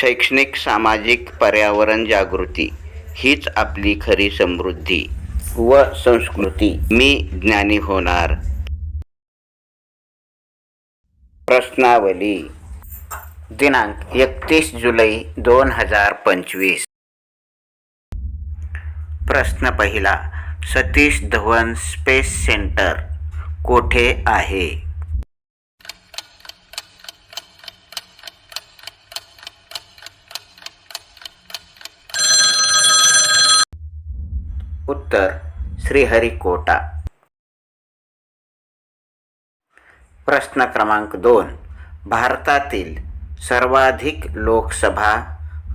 शैक्षणिक सामाजिक पर्यावरण जागृती हीच आपली खरी समृद्धी व संस्कृती. मी ज्ञानी होणार. प्रश्नावली. दिनांक एकतीस जुलै दोन हजार पंचवीस. प्रश्न पहिला सतीश धवन स्पेस सेंटर कोठे आहे? उत्तर श्रीहरिकोटा. प्रश्न क्रमांक दोन. भारतातील सर्वाधिक लोकसभा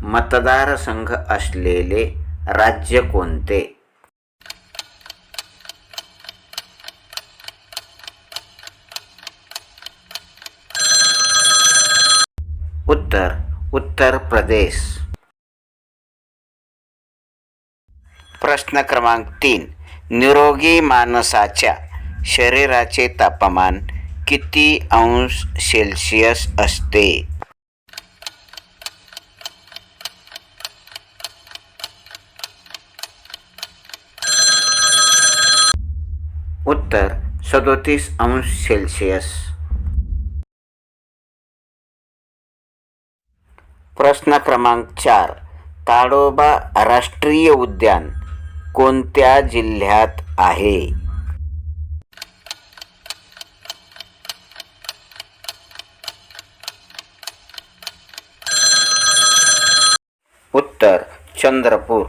मतदारसंघ असलेले राज्य कोणते? उत्तर उत्तर प्रदेश. प्रश्न क्रमांक तीन. निरोगी माणसाच्या शरीराचे तापमान किती अंश सेल्सिअस असते? उत्तर सदोतीस अंश सेल्सिअस. प्रश्न क्रमांक चार. ताडोबा राष्ट्रीय उद्यान कोणत्या जिल्ह्यात आहे? उत्तर चंद्रपूर.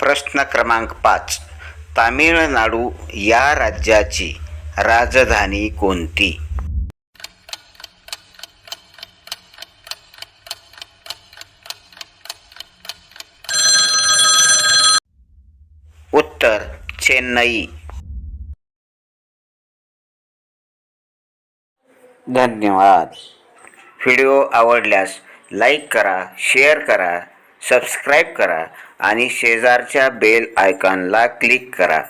प्रश्न क्रमांक पाच. तामिळनाडू या राज्याची राजधानी कोणती? उत्तर चेन्नई. धन्यवाद. व्हिडिओ आवडल्यास लाईक करा शेअर करा सबस्क्राईब करा आणि शेजारच्या बेल आयकॉनला क्लिक करा.